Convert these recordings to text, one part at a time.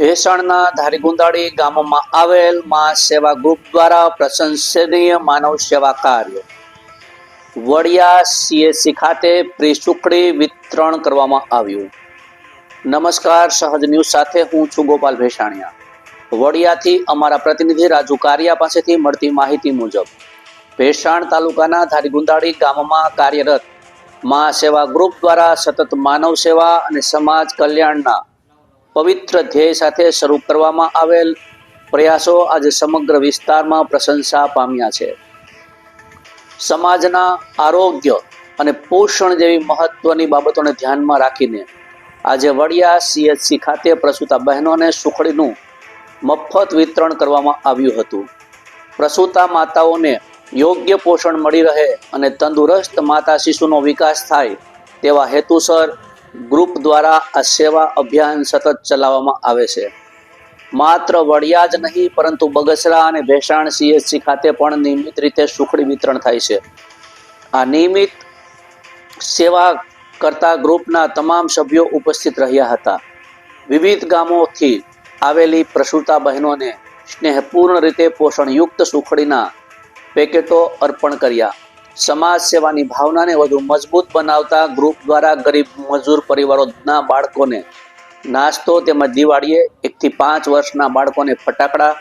ભેસણના ધારીગુંદાળી ગામમાં આવેલ મા સેવા ગ્રુપ દ્વારા પ્રશંસનીય માનવ સેવા કાર્ય. વડિયા સીએસસી ખાતે પ્રિસુકડી વિતરણ કરવામાં આવ્યું. નમસ્કાર, સહજ ન્યૂઝ સાથે હું છું ગોપાલ ભેસાણિયા. વડિયાથી અમારા પ્રતિનિધિ રાજુ કારિયા પાસેથી મળતી માહિતી મુજબ, ભેસાણ તાલુકાના ધારીગુંદાળી ગામમાં કાર્યરત મા સેવા ગ્રુપ દ્વારા સતત માનવ સેવા અને સમાજ કલ્યાણના પવિત્ર ધ્યેય સાથે શરૂ કરવામાં આવેલ પ્રયાસો આજે સમગ્ર વિસ્તારમાં પ્રશંસા પામ્યા છે. સમાજના આરોગ્ય અને પોષણ જેવી મહત્વની બાબતોને ધ્યાનમાં રાખીને આજે વડિયા સીએચસી ખાતે પ્રસૂતા બહેનોને સુખડીનું મફત વિતરણ કરવામાં આવ્યું હતું. પ્રસૂતા માતાઓને યોગ્ય પોષણ મળી રહે અને તંદુરસ્ત માતા શિશુનો વિકાસ થાય તેવા હેતુસર ગ્રુપ દ્વારા આ સેવા અભિયાન સતત ચલાવવામાં આવે છે. માત્ર વડિયા જ નહીં, પરંતુ બગસરા અને ભેસાણ સીએસસી ખાતે પણ નિયમિત રીતે સુખડી વિતરણ થાય છે. આ નિયમિત સેવા કરતા ગ્રુપના તમામ સભ્યો ઉપસ્થિત રહ્યા હતા. વિવિધ ગામોથી આવેલી પ્રસૂતા બહેનોને સ્નેહપૂર્ણ રીતે પોષણયુક્ત સુખડીના પેકેટો અર્પણ કર્યા. સમાજ સેવાની ભાવનાને વધુ મજબૂત બનાવતા ગ્રુપ દ્વારા ગરીબ મજૂર પરિવારોના બાળકોને નાસ્તો તેમજ દિવાળીએ એકથી પાંચ વર્ષના બાળકોને ફટાકડા,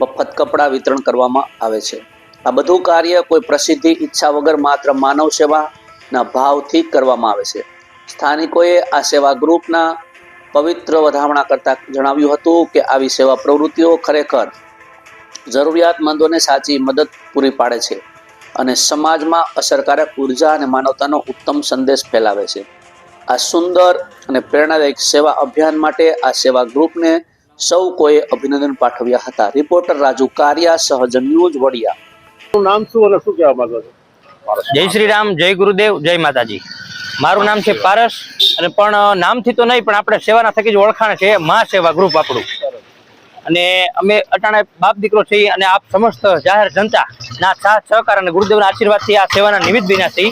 મફત કપડાં વિતરણ કરવામાં આવે છે. આ બધું કાર્ય કોઈ પ્રસિદ્ધિ ઈચ્છા વગર માત્ર માનવ સેવાના ભાવથી કરવામાં આવે છે. સ્થાનિકોએ આ સેવા ગ્રુપના પવિત્ર વધામણા કરતા જણાવ્યું હતું કે આવી સેવા પ્રવૃત્તિઓ ખરેખર જરૂરિયાતમંદોને સાચી મદદ પૂરી પાડે છે. અને સમાજમાં અસરકારક ઊર્જા અને માનવતાનો ઉત્તમ સંદેશ ફેલાવે છે. આ સુંદર અને પ્રેરણાદાયક સેવા અભિયાન માટે આ સેવા ગ્રુપને સૌ કોઈએ અભિનંદન પાઠવ્યા હતા. રિપોર્ટર રાજુ કારિયા સહજ ન્યૂઝ વડિયા. નામ શું અને શું કહેવા માંગો છો? જય શ્રી રામ જય ગુરુદેવ જય માતાજી. મારું નામ છે પારસ અને પણ નામથી તો નહીં પણ આપણે સેવાના થકી જ ઓળખાણ છે મા સેવા ગ્રુપ આપણું. અને અમે અટાણે બાપ દીકરો છીએ અને આપ સમસ્ત જાહેર જનતા ના સાથ સહકાર અને ગુરુદેવના આશીર્વાદથી આ સેવાના નિમિત્ત બન્યા છીએ.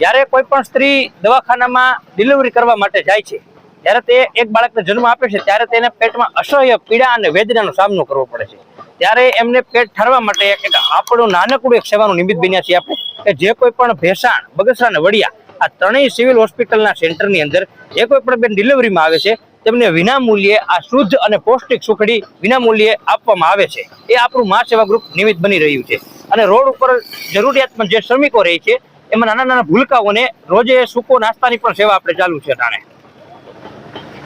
જ્યારે કોઈ પણ સ્ત્રી દવાખાનામાં ડિલિવરી કરવા માટે જાય છે ત્યારે તે એક બાળકને જન્મ આપે છે ત્યારે તેને પેટમાં અસહ્ય પીડા અને વેદનાનો સામનો કરવો પડે છે. ત્યારે એમને પેટ ઠરવા માટે એક આપણું નાનકડું એક સેવાનું નિમિત્ત બન્યા છીએ આપણે કે જે કોઈ પણ ભેસાણ બગસરા અને વડિયા આ ત્રણેય સિવિલ હોસ્પિટલના સેન્ટરની અંદર જે કોઈ પણ બેન ડિલિવરીમાં આવે છે તેમને વિનામૂલ્યે આ શુદ્ધ અને પૌષ્ટિક સુખડી વિનામૂલ્યે આપવામાં આવે છે. એ આપણું મા સેવા ગ્રુપ નિમિત્ત બની રહ્યું છે. અને રોડ ઉપર જરૂરિયાતમંદ જે શ્રમિકો રહે છે એમાં નાના નાના ભૂલકાઓને રોજે સૂકો નાસ્તાની પણ સેવા આપણે ચાલુ છે અટાણે.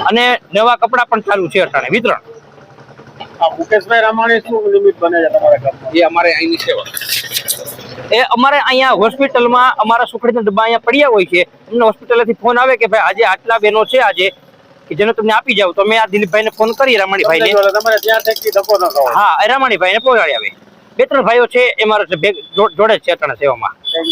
અને નવા કપડાં પણ ચાલુ છે અટાણે વિતરણ. આ મુકેશભાઈ રામાણી શું નિમિત્ત બને છે તમારા ગામમાં એ અમારે અહીંની સેવા. એ અમારે અહીંયા હોસ્પિટલમાં અમારા સુખડીના ડબ્બા અહીંયા પડ્યા હોય છે. અમને હોસ્પિટલેથી ફોન આવે કે ભાઈ આજે આટલા બહેનો છે આજે કે જેને તમને આપી જાવ તો મેં આ દિલીપભાઈને ફોન કરી રમણીભાઈને. તમારે ત્યાં થકી ધક્કો ન ખાવો હા એ રમણીભાઈને પહોંચાડી આવે. બે ત્રણ ભાઈઓ છે એ મારા જોડે છે ત્રણ સેવામાં.